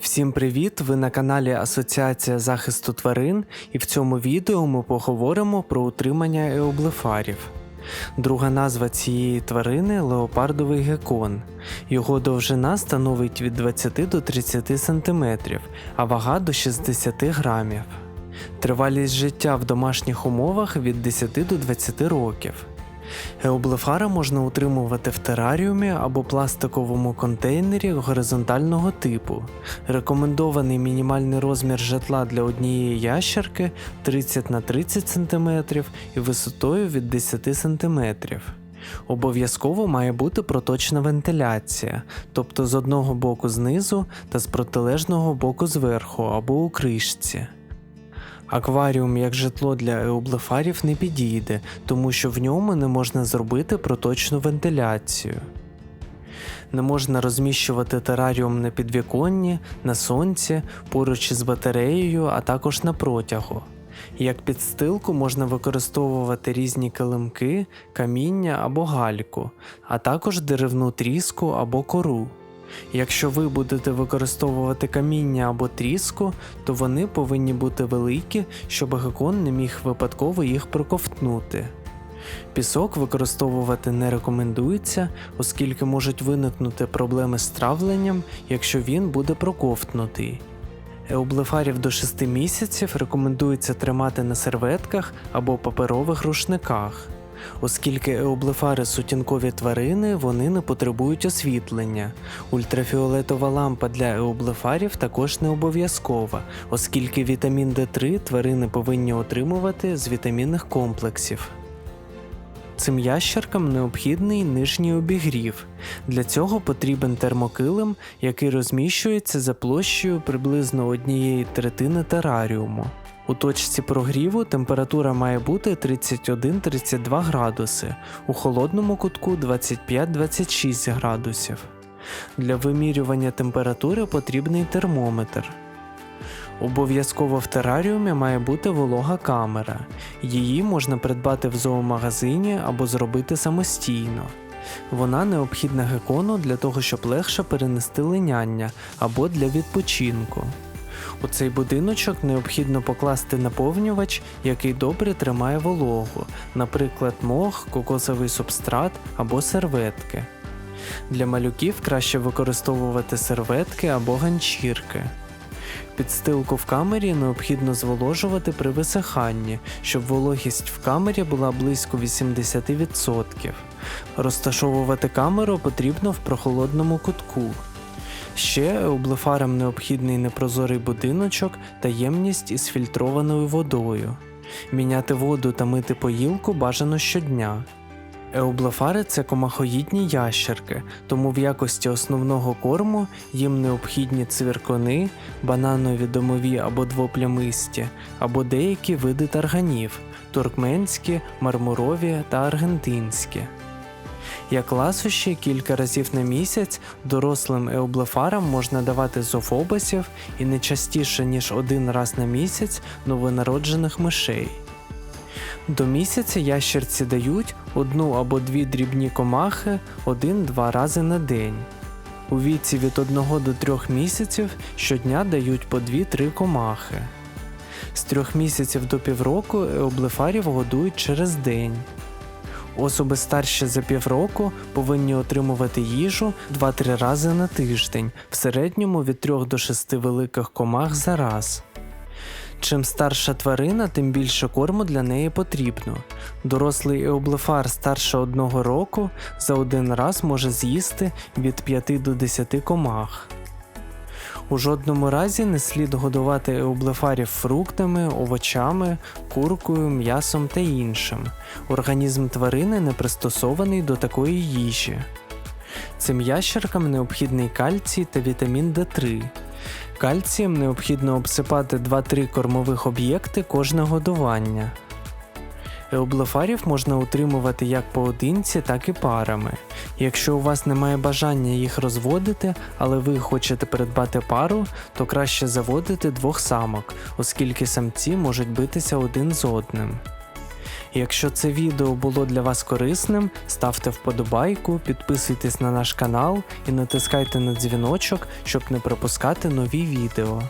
Всім привіт! Ви на каналі Асоціація захисту тварин, і в цьому відео ми поговоримо про утримання еоблефарів. Друга назва цієї тварини леопардовий гекон. Його довжина становить від 20 до 30 см, а вага до 60 грамів. Тривалість життя в домашніх умовах від 10 до 20 років. Еоблефара можна утримувати в тераріумі або пластиковому контейнері горизонтального типу. Рекомендований мінімальний розмір житла для однієї ящерки 30 на 30 см і висотою від 10 см. Обов'язково має бути проточна вентиляція, тобто з одного боку знизу та з протилежного боку зверху або у кришці. Акваріум як житло для еоблефарів не підійде, тому що в ньому не можна зробити проточну вентиляцію. Не можна розміщувати тераріум на підвіконні, на сонці, поруч із батареєю, а також на протягу. Як підстилку можна використовувати різні килимки, каміння або гальку, а також деревну тріску або кору. Якщо ви будете використовувати каміння або тріску, то вони повинні бути великі, щоб гекон не міг випадково їх проковтнути. Пісок використовувати не рекомендується, оскільки можуть виникнути проблеми з травленням, якщо він буде проковтнутий. Еоблефарів до 6 місяців рекомендується тримати на серветках або паперових рушниках. Оскільки еоблефари сутінкові тварини, вони не потребують освітлення. Ультрафіолетова лампа для еоблефарів також не обов'язкова, оскільки вітамін D3 тварини повинні отримувати з вітамінних комплексів. Цим ящеркам необхідний нижній обігрів. Для цього потрібен термокилим, який розміщується за площею приблизно однієї третини тераріуму. У точці прогріву температура має бути 31-32 градуси, у холодному кутку 25-26 градусів. Для вимірювання температури потрібний термометр. Обов'язково в тераріумі має бути волога камера. Її можна придбати в зоомагазині або зробити самостійно. Вона необхідна гекону для того, щоб легше перенести линяння або для відпочинку. У цей будиночок необхідно покласти наповнювач, який добре тримає вологу, наприклад, мох, кокосовий субстрат або серветки. Для малюків краще використовувати серветки або ганчірки. Підстилку в камері необхідно зволожувати при висиханні, щоб вологість в камері була близько 80%. Розташовувати камеру потрібно в прохолодному кутку. Ще еоблефарам необхідний непрозорий будиночок та ємність із фільтрованою водою. Міняти воду та мити поїлку бажано щодня. Еоблефари це комахоїдні ящерки, тому в якості основного корму їм необхідні цвіркони, бананові домові або двоплямисті, або деякі види тарганів туркменські, мармурові та аргентинські. Як ласощі кілька разів на місяць дорослим еоблефарам можна давати зофобасів і не частіше, ніж один раз на місяць новонароджених мишей. До місяця ящерці дають одну або дві дрібні комахи один-два рази на день. У віці від 1 до 3 місяців щодня дають по 2-3 комахи. З 3 місяців до півроку еоблефарів годують через день. Особи старші за півроку повинні отримувати їжу 2-3 рази на тиждень, в середньому від 3 до 6 великих комах за раз. Чим старша тварина, тим більше корму для неї потрібно. Дорослий еоблефар старше одного року за один раз може з'їсти від 5 до 10 комах. У жодному разі не слід годувати еоблефарів фруктами, овочами, куркою, м'ясом та іншим. Організм тварини не пристосований до такої їжі. Цим ящеркам необхідний кальцій та вітамін D3. Кальцієм необхідно обсипати 2-3 кормових об'єкти кожне годування. Еоблефарів можна утримувати як поодинці, так і парами. Якщо у вас немає бажання їх розводити, але ви хочете придбати пару, то краще заводити двох самок, оскільки самці можуть битися один з одним. Якщо це відео було для вас корисним, ставте вподобайку, підписуйтесь на наш канал і натискайте на дзвіночок, щоб не пропускати нові відео.